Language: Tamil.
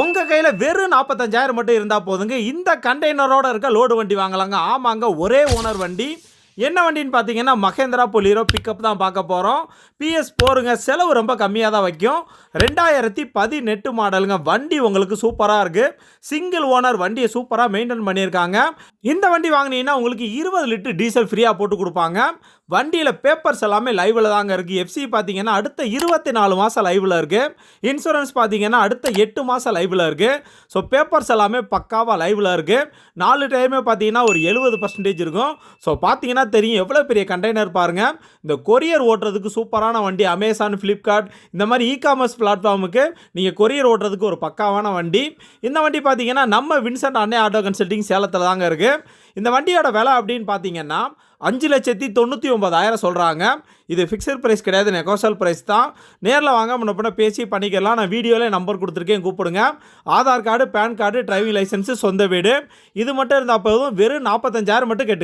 உங்கள் கையில் வெறும் நாற்பத்தஞ்சாயிரம் மட்டும் இருந்தால் போதுங்க. இந்த கண்டெய்னரோட இருக்க லோடு வண்டி வாங்கலாங்க. ஆமாங்க ஒரே ஓனர் வண்டி. என்ன வண்டின்னு பார்த்தீங்கன்னா மகேந்திரா பொலீரோ பிக்கப் தான் பார்க்க போகிறோம் பிஎஸ் போருங்க செலவு ரொம்ப கம்மியாக தான் வைக்கும். ரெண்டாயிரத்தி பதினெட்டு மாடலுங்க வண்டி உங்களுக்கு சூப்பராக இருக்குது சிங்கிள் ஓனர் வண்டியை சூப்பராக மெயின்டைன் பண்ணியிருக்காங்க. இந்த வண்டி வாங்கினீங்கன்னா உங்களுக்கு இருபது லிட்டர் டீசல் ஃப்ரீயாக போட்டு கொடுப்பாங்க. வண்டியில் பேப்பர்ஸ் எல்லாமே லைவில் தாங்க இருக்குது எஃப்சி பார்த்தீங்கன்னா அடுத்த இருபத்தி நாலு மாதம் லைவில் இருக்குது இன்சூரன்ஸ் பார்த்தீங்கன்னா அடுத்த எட்டு மாதம் லைவில் இருக்குது ஸோ பேப்பர்ஸ் எல்லாமே பக்காவாக லைவில் இருக்குது நாலு டைமே பார்த்தீங்கன்னா ஒரு எழுபது பர்சன்டேஜ் இருக்கும். ஸோ பார்த்தீங்கன்னா தெரியும்? எவ்வளோ பெரிய கண்டெய்னர் பாருங்கள் இந்த கொரியர் ஓட்டுறதுக்கு சூப்பரான வண்டி அமேசான் ஃப்ளிப்கார்ட் இந்த மாதிரி இ காமர்ஸ் பிளாட்ஃபார்முக்கு நீங்கள் கொரியர் ஓட்டுறதுக்கு ஒரு பக்காவான வண்டி. இந்த வண்டி பார்த்தீங்கன்னா நம்ம வின்சென்ட் அன்னை ஆட்டோ கன்சல்டிங் சேலத்தில் தாங்க இருக்குது இந்த வண்டியோட விலை அப்படின்னு பார்த்தீங்கன்னா அஞ்சு லட்சத்தி தொண்ணூற்றி ஒம்பதாயிரம் சொல்கிறாங்க இது ஃபிக்ஸட் ப்ரைஸ் கிடையாது நெகோசல் ப்ரைஸ் தான். நேரில் வாங்க முன்ன பேசி பண்ணிக்கலாம். நான் வீடியோவிலே நம்பர் கொடுத்துருக்கேன் கூப்பிடுங்க. Aadhaar card pan card driving licence சொந்த வீடு. இது மட்டும் இருந்தால் போதும் வெறும் நாற்பத்தஞ்சாயிரம் மட்டும் கெட்டு